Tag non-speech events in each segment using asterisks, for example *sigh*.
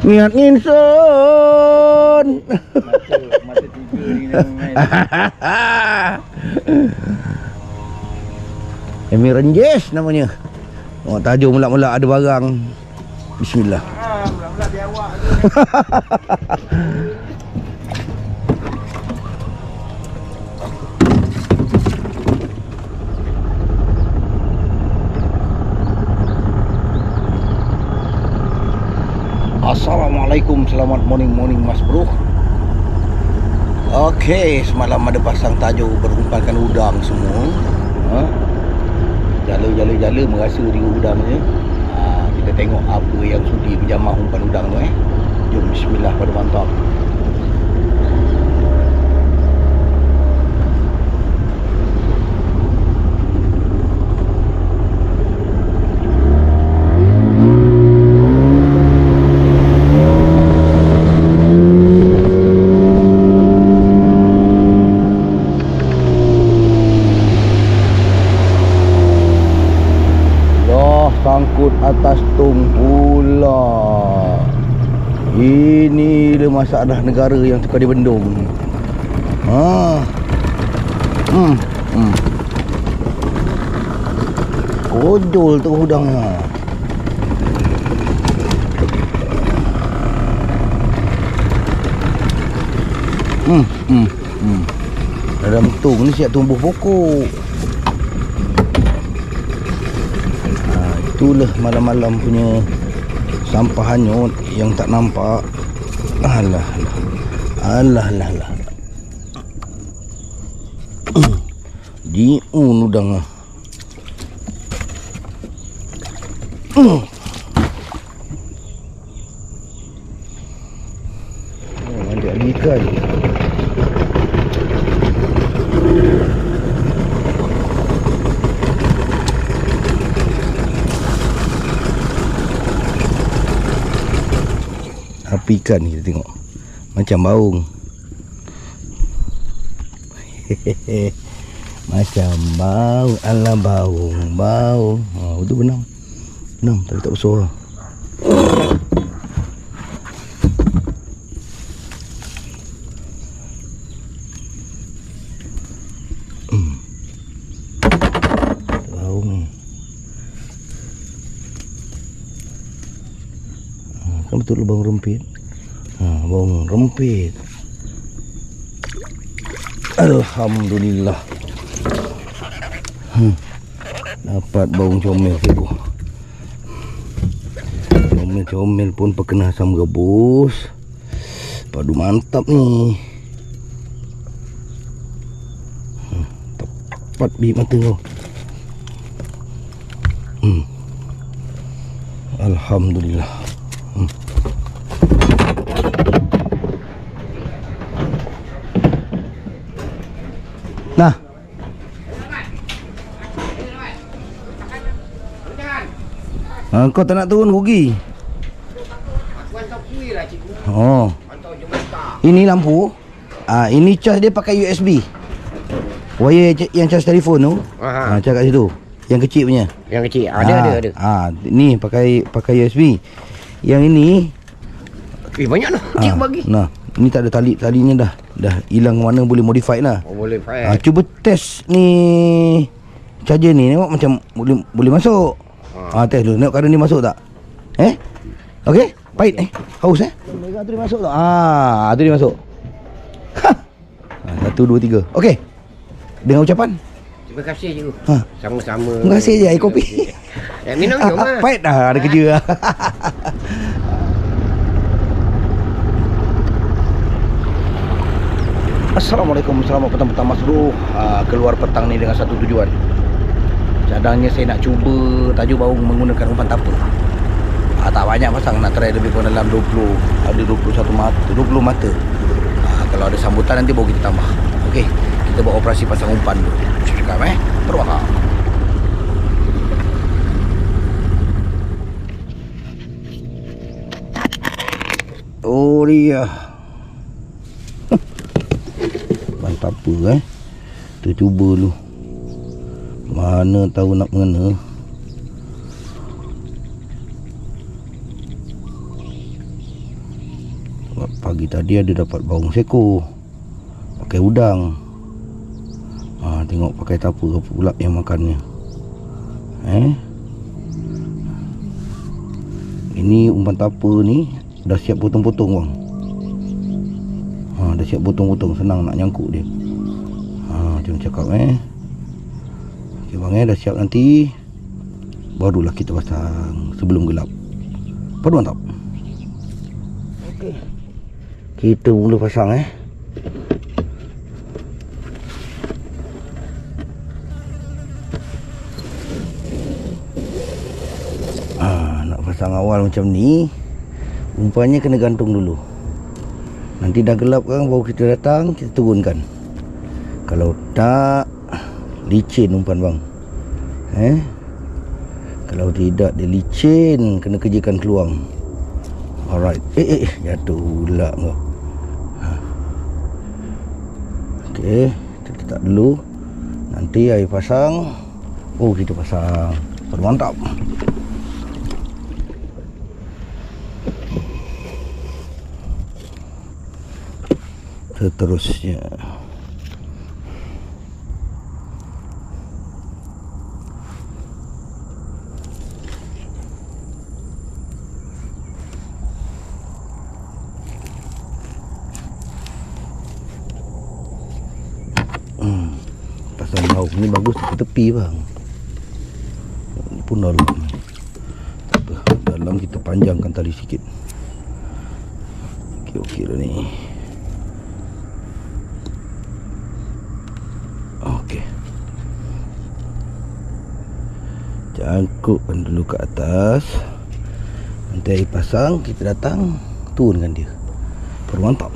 Niat nginsun. Mata, mata tiga ni dah *laughs* main. Emi Renjes namanya. Oh, tajuk mula-mula ada barang. Bismillah. Ah, mula-mula dia awak *laughs* Assalamualaikum, selamat morning morning Mas Bro. Okey, semalam ada pasang tajuk berumpankan udang semua. Ha? Jala-jala-jala merasa di udang je. Ha, kita tengok apa yang sudi berjamah umpan udang tu eh. Jom bismillah pada mantap. Loh, sangkut atas tung pula. Ini masalah negara yang suka dibendung. Ha. Hmm. Hmm. Kojol tu udangnya. Hmm, hmm, hmm. Dalam tung ni siap tumbuh pokok. Ha, itulah malam-malam punya sampah hanyut yang tak nampak. Alah, alah. Alah, alah, alah. Diun udang ah. Hmm. Oh, ada Api ikan ni kita tengok. Macam baung. *laughs* Macam baung Alah baung Baung. Ha, Itu benam Benam tapi tak bersuara. Hmm. Ha, kan betul lubang rempit. Bawang rempit. Alhamdulillah. Hmm. Dapat bawang comel tu. Comel-comel pun perkena asam rebus. Padu mantap ni. Hmm. Tepat bibit mata kau. Hmm. Alhamdulillah. Nah. Ha, kau tak nak turun rugi. Oh. Ini lampu. Ah, ini cas dia pakai USB. Wire yang- cas telefon tu. Ha, cas kat situ. Yang kecil punya. Yang kecil ada ada ada. Ah, ni pakai pakai USB. Yang ini Eh banyak lah. ah, Cik bagi. Nah, ini tak ada tali talinya dah. Dah hilang mana boleh modify lah. Oh boleh file. cuba test ni charger ni tengok macam boleh boleh masuk. Ah, test dulu. Tengok kadang ni masuk tak? Eh? Okey? Pahit eh? Haus eh? Merah tu dia masuk tak? Ah, tu dia masuk. Ha. Ah, satu, dua, tiga. Okey. Dengan ucapan? Terima kasih cikgu. Ha. Sama-sama. Terima kasih je air kopi. Ya minum *laughs* Ah, jom ah, pahit dah ada kerja. *laughs* Assalamualaikum Selamat petang-petang Mas Bro uh, Keluar petang ni dengan satu tujuan Cadangnya saya nak cuba Tajuk baung menggunakan umpan tapa uh, Tak banyak pasang Nak try lebih kurang dalam 20 Ada 21 mata 20 mata. Uh, Kalau ada sambutan nanti baru kita tambah. Okey Kita buat operasi pasang umpan dulu. Cakap eh Terbakar Oh dia. *laughs* Mantap apa eh. Kita cuba dulu Mana tahu nak mengena. Pagi tadi ada dapat baung seko Pakai udang. Ha, Tengok pakai tapa apa pula yang makannya. Eh? Ini umpan tapa ni Dah siap potong-potong bang. Ha, Dah siap potong-potong. Senang nak nyangkut dia. Ha, cakap eh Okay bang eh dah siap nanti. Barulah kita pasang Sebelum gelap. Padu mantap Okey. Kita mula pasang eh. Ah, nak pasang awal macam ni Umpannya kena gantung dulu. Nanti dah gelap kan Baru kita datang Kita turunkan. Kalau tak Licin umpan bang. Eh? Kalau tidak dia licin Kena kerjakan keluang Alright. Eh eh eh Jatuh pula kau. Ha. Okay Kita letak dulu. Nanti air pasang. Oh kita pasang. Mantap. Seterusnya Pasang lauk ni bagus tepi bang. Ni pun dalam Dalam kita panjangkan tali sikit. Okey okey dah ni. Okey. Cangkupkan dulu ke atas. Nanti air pasang Kita datang Turunkan dia. Baru mantap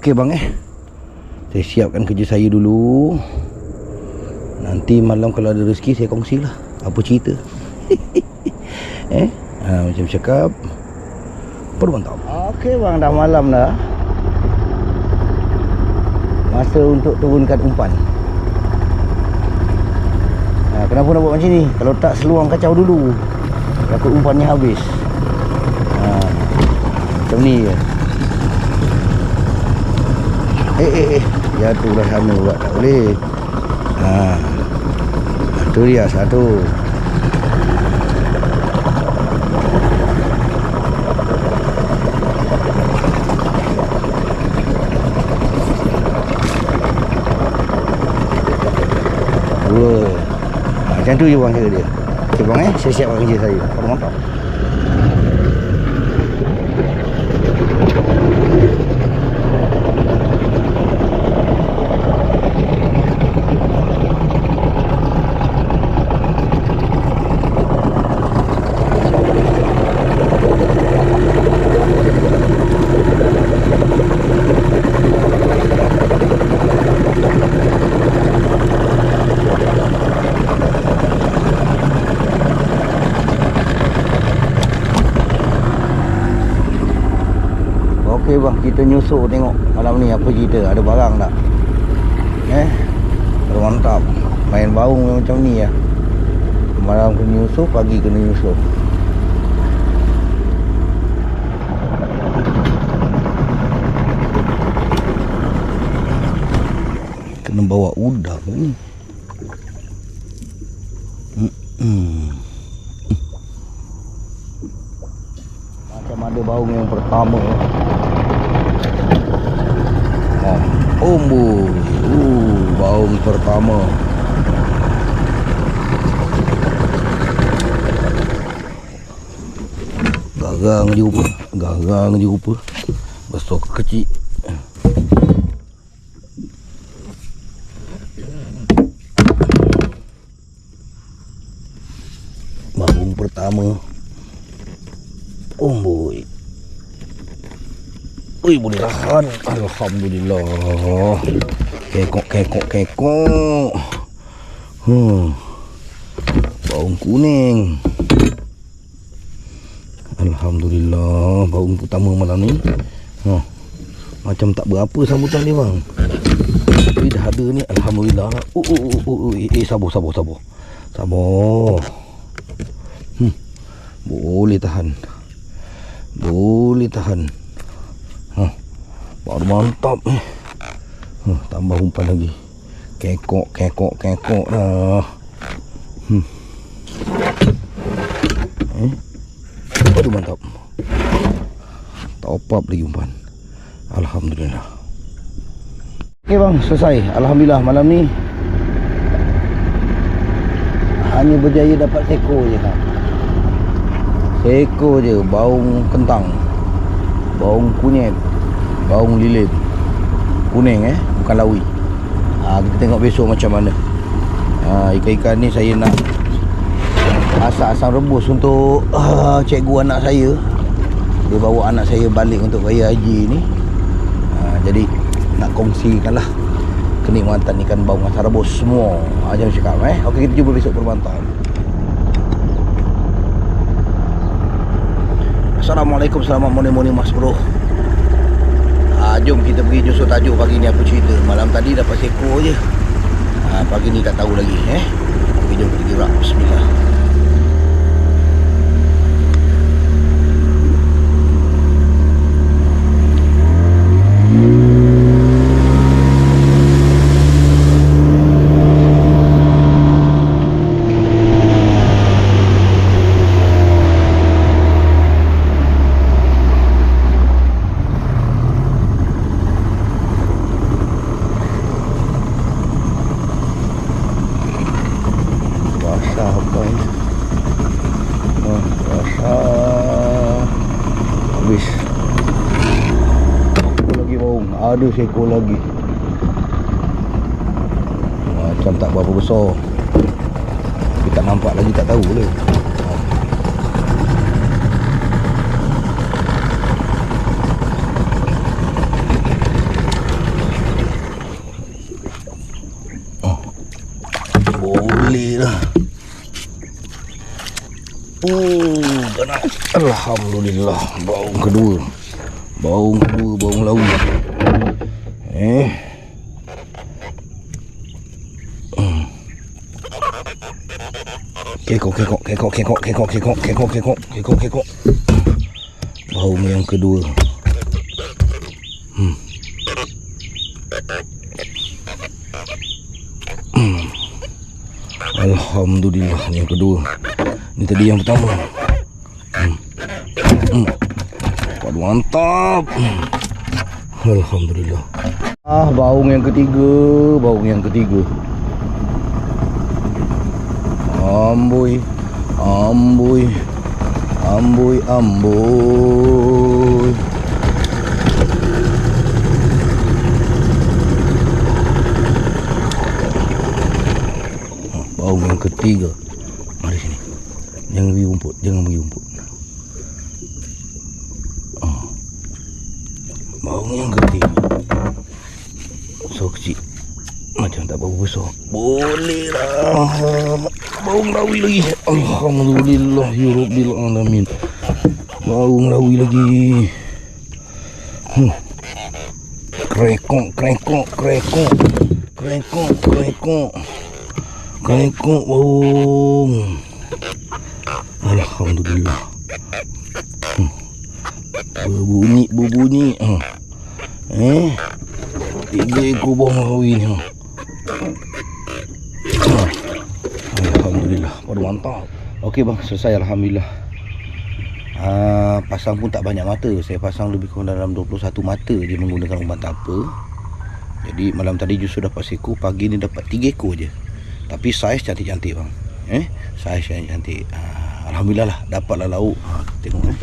Okey bang eh. Saya siapkan kerja saya dulu. Nanti malam kalau ada rezeki saya kongsilah. Apa cerita? *laughs* Eh? Ha, Macam cakap. Perlu mantap Okey bang dah malam dah. Masa untuk turunkan umpan. Ha, Kenapa nak buat macam ni? Kalau tak seluang kacau dulu. Takut umpannya habis. Ha, Macam ni je Eh eh eh. Jatuhlah sana pula tak boleh. Ha. Itu dia satu. Dua. Ha, Macam tu je bang cara dia. Okay bang eh. Saya siapkan kerja saya. Kalau mantap Bang, kita nyusul tengok malam ni apa cerita, ada barang tak? Eh? Baru mantap. Main baung macam ni ya. Malam kena nyusul, pagi kena nyusul. Kena bawa udang ni. Hmm. Macam ada baung yang pertama. Oh, boy. Uh, baung pertama. Garang je rupa. Garang je rupa. Besar ke kecil. Baung pertama. Oh, boy. Ui boleh tahan Alhamdulillah Kekok kekok kekok Hmm. Baung kuning. Alhamdulillah, baung pertama malam ni. Ha. Macam tak berapa sambutan dia bang. Tapi dah ada ni alhamdulillah. Oh oh oh, oh, oh. Eh, eh sabar sabar sabar. Sabar. Hmm. Boleh tahan. Boleh tahan. Ha. Baru mantap ni. Ha, tambah umpan lagi. Kekok, kekok, kekok dah. Hmm. Eh? Aduh mantap. Top up lagi umpan. Alhamdulillah. Okey bang, selesai. Alhamdulillah malam ni hanya berjaya dapat seko je kan. Seko je, baung kentang. Baung kunyit. Baung lilin. Kuning eh, bukan lawi. Ha, kita tengok besok macam mana. Ha, ikan-ikan ni saya nak asam-asam rebus untuk uh, cikgu anak saya. Dia bawa anak saya balik untuk raya haji ni. Ha, jadi nak kongsikan lah kenikmatan ikan baung asam rebus semua. Ha, jangan cakap eh. Okey kita jumpa besok perbantan. Assalamualaikum Selamat morning-morning mas bro Jom kita pergi justru tajuk pagi ni aku cerita. Malam tadi dapat seko je. Ha, Pagi ni tak tahu lagi eh? Okey jom kita gerak. Bismillah Basah apa ni oh, Basah Habis Seko lagi baung Ada seko lagi Macam tak berapa besar Tapi tak nampak lagi tak tahu lah Boleh lah Oh, ganas. Alhamdulillah. Baung kedua. Baung kedua, baung laut. Eh. Kekok, kekok, kekok, kekok, kekok, kekok, kekok, kekok, kekok, kekok. Baung yang kedua. Hmm. Hmm. Alhamdulillah yang kedua. Ni tadi yang pertama. Hmm. Hmm. Padu mantap. Hmm. Alhamdulillah. Ah, baung yang ketiga, baung yang ketiga. Amboi, amboi, amboi, amboi. Ah, Baung yang ketiga. Mari sini. Jangan pergi rumput, jangan pergi rumput. Ah. Baung yang ketiga. So kecil. Macam tak berapa besar. Boleh lah. Baung lawi lagi. Alhamdulillah ya Rabbil Alamin. Baung lawi lagi. Hmm. Krekok, krekok, krekok. Krekok, krekok. Krekok baung. Alhamdulillah. Hmm. Berbunyi, berbunyi. Ha. Eh. Tiga ekor bawang lawi ni. Ha. Ha. Alhamdulillah. Baru mantap. Okey bang, selesai Alhamdulillah. Ah, pasang pun tak banyak mata. Saya pasang lebih kurang dalam 21 mata je menggunakan umpan tapa. Jadi malam tadi justru dapat seko, pagi ni dapat 3 ekor je. Tapi saiz cantik-cantik bang. Eh, saiz yang cantik. Ah, Alhamdulillah lah dapatlah lauk. Ha, tengok eh.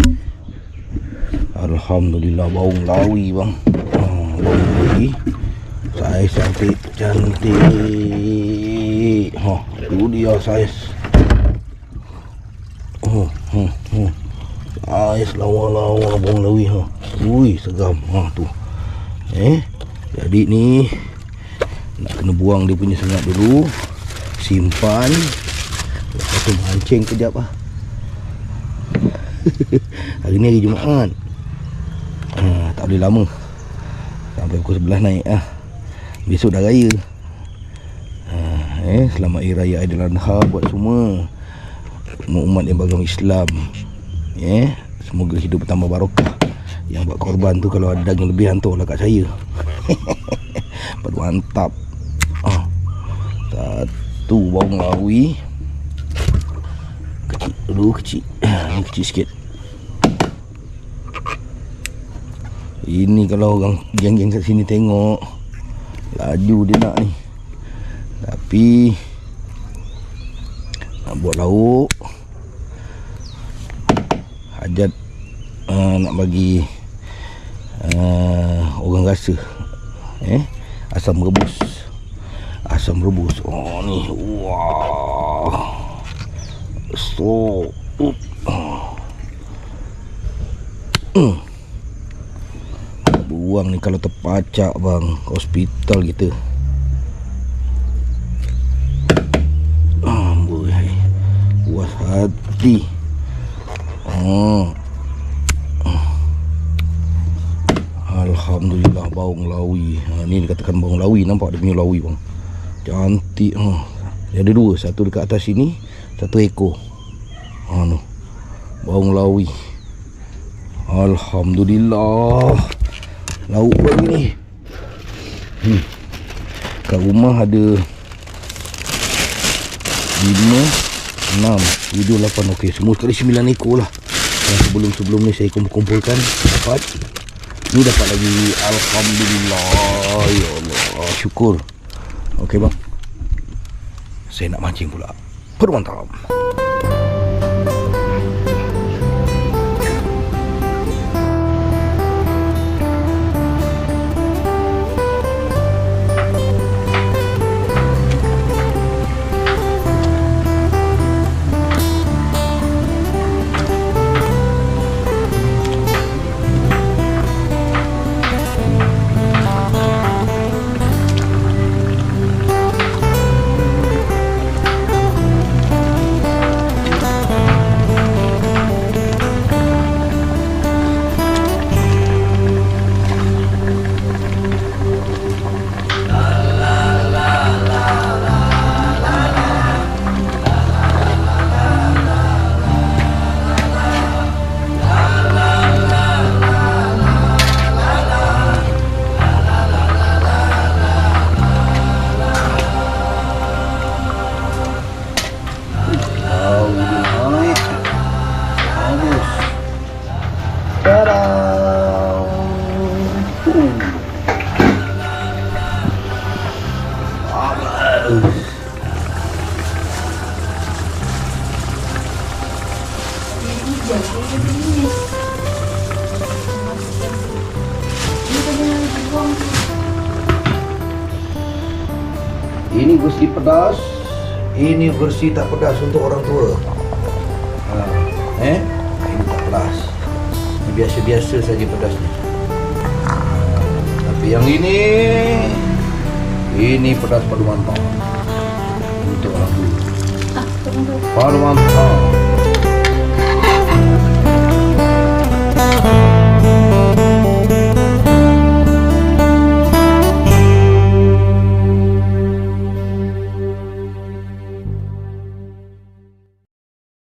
Alhamdulillah baung lawi bang. Ha, lawi. Saiz cantik cantik. Ha, tu dia saiz. Oh, oh, oh. Saiz lawa-lawa baung lawi ha. Ui, seram. Ha tu. Eh, jadi ni nak kena buang dia punya sengat dulu. simpan Lepas tu mancing kejap lah *laughs* Hari ni hari Jumaat ha, Tak boleh lama Sampai pukul 11 naik lah Besok dah raya. Ha, eh, Selamat Hari Raya Aidiladha buat semua. Semua umat yang beragama Islam eh, Semoga hidup bertambah barokah. Yang buat korban tu Kalau ada daging lebih Hantarlah kat saya. *laughs* Baru mantap. Ah. Satu bawang lawi. Kecil dulu kecil. *coughs* Kecil sikit Ini kalau orang geng-geng kat sini tengok Laju dia nak ni Tapi Nak buat lauk Hajat uh, Nak bagi uh, Orang rasa Eh Asam rebus Asam rebus Oh ni Wah So up. Hmm. Buang ni kalau terpacak bang. Hospital kita. Amboi. Puas hati. Oh Alhamdulillah baung lawi. Ha, Ni dikatakan baung lawi. Nampak dia punya lawi bang? Cantik ha. Dia ada dua. Satu dekat atas sini Satu ekor. Ha, no. Baung lawi. Alhamdulillah Lauk pagi ni. Hmm. Kat rumah ada Lima Enam Tujuh lapan. Okey semua sekali sembilan ekor lah. Yang sebelum-sebelum ni saya kumpul-kumpulkan Dapat. Ni dapat lagi Alhamdulillah. Ya Allah Syukur. Okey bang. Saya nak mancing pula. Permantap Ini versi pedas. Ini versi tak pedas untuk orang tua. Ha. Eh? Ini tak pedas. Ini biasa-biasa saja pedasnya. Ha. Tapi yang ini Ini pedas padu mantap Untuk orang tua. Padu mantap